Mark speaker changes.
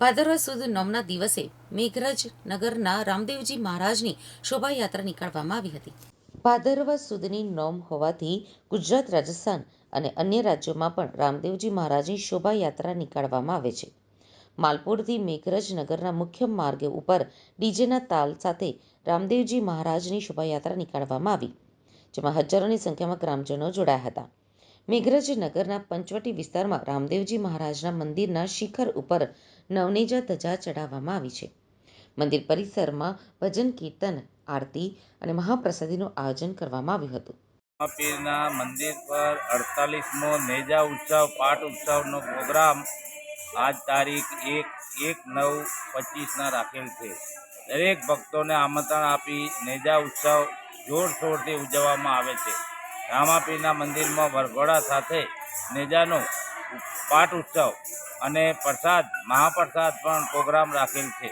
Speaker 1: ભાદરવા સુદ નોમના દિવસે મેઘરજ નગરના રામદેવજી મહારાજની શોભાયાત્રા નીકાળવામાં આવી હતી. ભાદરવા સુદની નોમ હોવાથી ગુજરાત, રાજસ્થાન અને અન્ય રાજ્યોમાં પણ રામદેવજી મહારાજની શોભાયાત્રા નીકાળવામાં આવે છે. માલપુરથી મેઘરજ નગરના મુખ્ય માર્ગ ઉપર ડીજેના તાલ સાથે રામદેવજી મહારાજની શોભાયાત્રા નીકાળવામાં આવી, જેમાં હજારોની સંખ્યામાં ગ્રામજનો જોડાયા હતા. મેઘરજ નગરના પંચવટી વિસ્તારમાં રામદેવજી મહારાજના મંદિરના શિખર ઉપર નવનેજા ધજા ચડાવવામાં આવી છે. મંદિર પરિસરમાં ભજન, કીર્તન, આરતી અને મહાપ્રસાદીનું આયોજન કરવામાં આવ્યું હતું.
Speaker 2: પીરના મંદિર પર અડતાલીસમો નેજા ઉત્સવ, પાઠ ઉત્સવનો પ્રોગ્રામ આજ તારીખ એક એક, નવ, પચીસના રાખેલ છે. દરેક ભક્તોને આમંત્રણ આપી નેજા ઉત્સવ જોરશોરથી ઉજવવામાં આવે છે. રામાપીરના મંદિરમાં વરઘોડા સાથે નેજાનો પાઠ ઉત્સવ અને પ્રસાદ મહાપ્રસાદ પણ પ્રોગ્રામ રાખેલ છે.